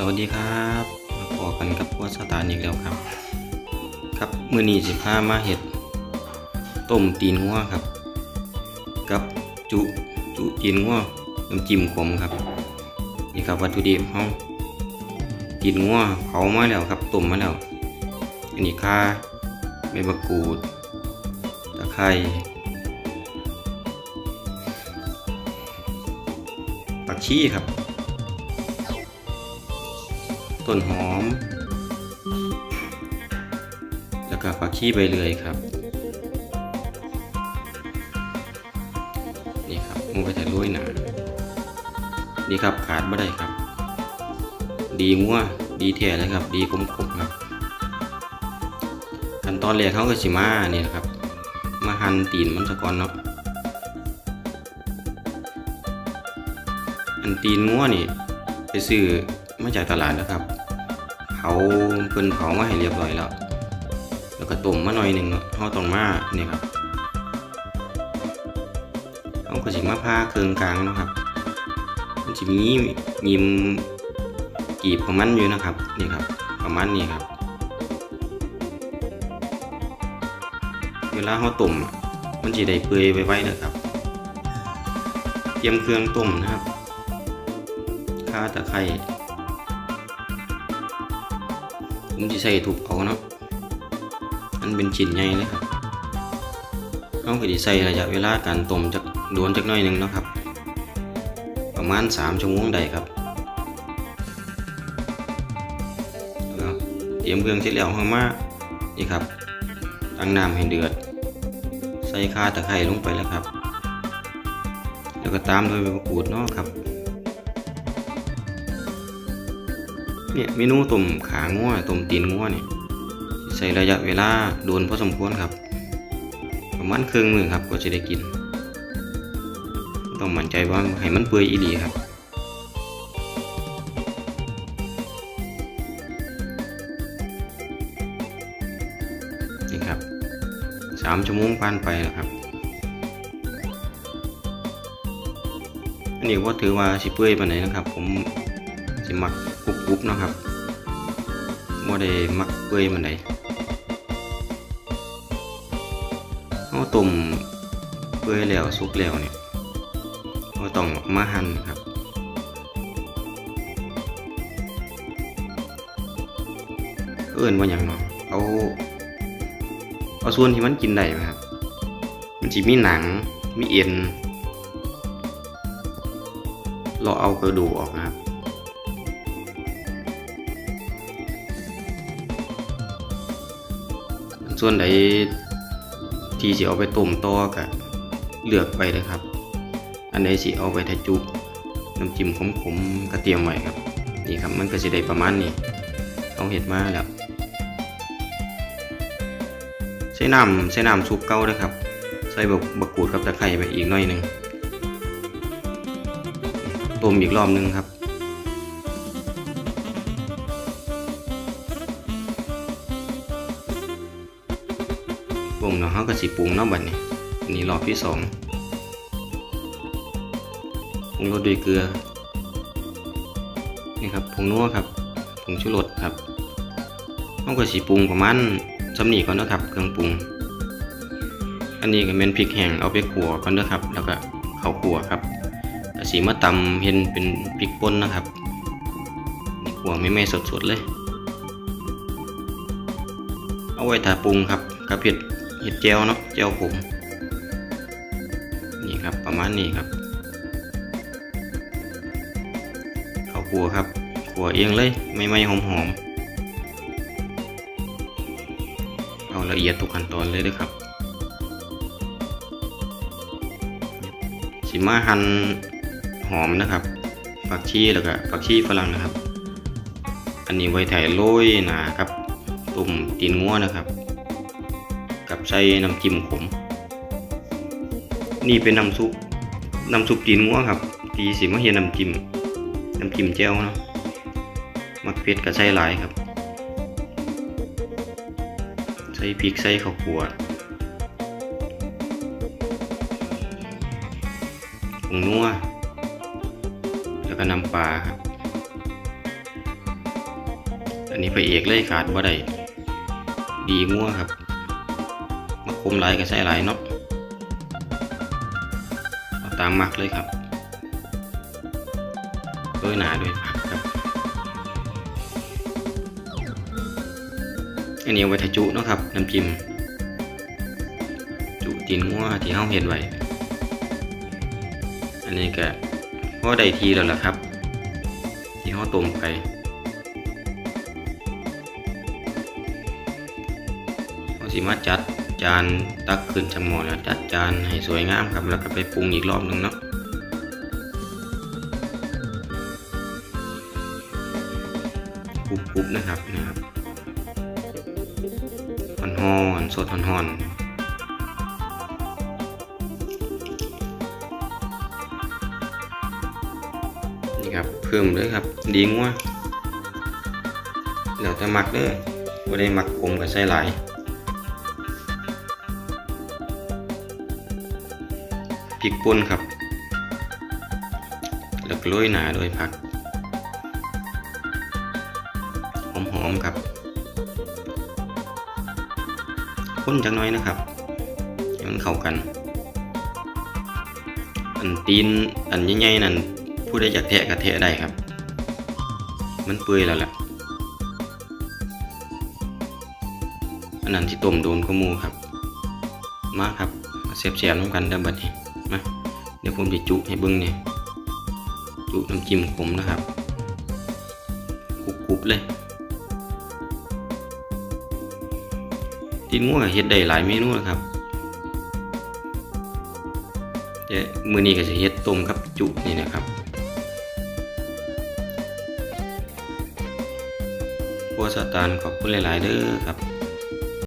สวัสดีครับมาพอกันกับวัสตาร์อีกแล้วครับ ครับมือนี้สิพามาเห็ดต้มตีนงัวครับ กับจุจุตีนงัวน้ำจิ้มขมครับนี่ครับวัตถุดิบเฮาตีนงัวเผามาแล้วครับต้มมาแล้วอันนี้ข่าใบมะกรูดตะไคร้ผักชีครับ ต้นหอม แล้วก็ผักชีใบเลื่อยครับ นี่ครับมูไปแต่ลุยหนานี่ครับขาดไม่ได้ครับ ดีงัวดีแท้เลยครับ ดีกลมๆครับขั้นตอนแรกเขาก็สิมานี่นะครับ มาหั่นตีนมันซะก่อนเนาะอันตีนงัวนี่ไปซื้อมาจากตลาดนะครับาเพิ่นเผามาให้เรียบร้อยแล้ว แล้วก็ต้มมาหน่อยหนึ่งเนาะเฮาต้องมาเนี่ยครับเฮาก็สิมาพาเครื่องกลางนะครับมันจะมีมีมกีบของมันอยู่นะครับนี่ครับประมาณนี้ครับ เวลาเฮาต้มมันสิได้เปื่อยไว้ๆนะครับเตรียมเครื่องต้มนะครับข่าตะไคร้ ผมจะใส่ถูกเอาเนาะมันเป็นชิ้นใหญ่เลยครับต้องไปใส่ระยะเวลาการต้มจักโดนจักน่อยหนึ่งเนาะครับ ประมาณ3ชั่วโมงได้ครับเตรียมเครื่องเสร็จแล้วเฮามานี่ครับตั้งน้ำให้เดือด ใส่ข่าตะไคร้ลงไปแล้วครับ แล้วก็ตามด้วยใบมะกรูดเนาะครับ เนี่ยเมนูต้มขางัวต้มตีนงัวนี่ยใช้ระยะเวลาโดนพอสมควรครับ ประมาณครึ่งมือครับก็จะได้กิน ต้องมั่นใจว่าให้มันเปื่อยอีหลีครับนี่ครับสามชั่วโมงผ่านไปแล้วครับอันนี้ว่าถือว่าสิเปื่อยปานไหนนะครับ ผม สิมักกรุบๆเนะครับบ่ได้มักเปื่อยมันไดเอาต้มเปื่อยแล้วสุกแล้วเนี่ยเราต้องมาหั่นครับเอิ้นว่าหยังเนาะเอาเอาส่วนที่มันกินได้ไหมครับ มันสิมีหนัง มีเอ็น เราเอากระดูกออกนะครับ ส่วนใดที่สิเอาไปต้มต่อก็เลือกไปเลยครับ อันใดสิเอาไปทาจุกน้ำจิ้มขมๆก็เตรียมไว้ครับนี่ครับมันก็สิได้ประมาณนี้เอาเห็ดมาแล้วใช้น้ำใช้น้ำซุปเก่าด้วยครับ ใส่บักบักกูดกับตะไคร้ไปอีกหน่อยหนึ่งต้มอีกรอบนึงครับ ปรุงเนาะเขาก็สิปรุงเนาะบัดนี้อันนี้รอบที่สองปรุงรสด้วยเกลือนี่ครับผงนัวครับผงชูรสครับเขาก็สิปรุงประมาณสำนีก่อนนะครับ เครื่องปรุง อันนี้ก็เป็นพริกแห้งเอาไปขั่วก่อนนะครับ แล้วก็ข้าวขั่วครับสีมาตำเห็นเป็นพริกป่นนะครับนี่ขัวไม่ไม่สดๆเลย เอาไว้ทาปรุงครับกับเห็ด เห็ดแจวเนาะแจวผมนี่ครับประมาณนี้ครับข้าวขัวครับขัวเองเลยไม่ไม่หอมหอมเอาละเอียดทุกขั้นตอนเลยด้วยครับสิมาหั่นหอมนะครับผักชีแล้วก็ผักชีฝรั่งนะครับ อันนี้ไว้ถ่ายโรยนาครับตุ่มตีนงัวนะครับับใส่น้ำจิ้มขม นี่เป็นน้ำซุปน้ำซุปตีนงัวครับตีสิมาเฮียน้ำจิ้มน้ำจิ้มแจ่วเนาะมักเผ็ดกับใส่หลายครับ ใส่พริกใส่ข้าวคั่วผงนัวแล้วก็น้ำปลาครับ อันนี้พระเอกเลยขาดบ่ได้ดีงัวครับ คุมหลายก็ใส่หลายเนาะเอาตามมักเลยครับด้วยหนาด้วยผักครับอันนี้เอาไว้ทาจุเนาะครับน้ำจิ้มจุตีนงัวที่เฮาเห็ดไว้อันนี้ก็พอได้ทีแล้วล่ะครับ ที่เฮาต้มไปสิมาจัด จานตักขึ้นชะหมอแล้วจัดจานให้สวยงามครับ แล้วก็ไปปรุงอีกรอบหนึงเนาะกรุบๆนะครับนะครับหอนหอนสดหอนหอนนี่ครับเพิ่มเลยครับ ดีงัวเดี๋ยวจะหมักเด้อบ่ได้หมักขมกับใส่หล พริกป่นครับ แล้วก็โรยหนาโดวยผัก หอมๆครับข้นจังน้อยนะครับให้มันเข้ากัน อันตีนอันใหญ่ๆนั่นผู้ใดอยากแทะก็แทะได้ครับ มันเปื่อยแล้วแหละอันนั้นที่ต้มโดนก็มูครับ มาครับเสียบเสียบๆน้ำกันเด้อบัดนี้ มาเดี๋ยวผมจะจุให้เบิ้งเนี่ยจุน้ำจิ้มขมนะครับกรุบๆเลยตีนงัวก็เฮ็ดได้หลายเมนูนะครับแต่มื้อนี้ก็จะเฮ็ดต้มกับจุนี่นะครับครัวสตานขอบคุณหลาย ๆ เด้อครับ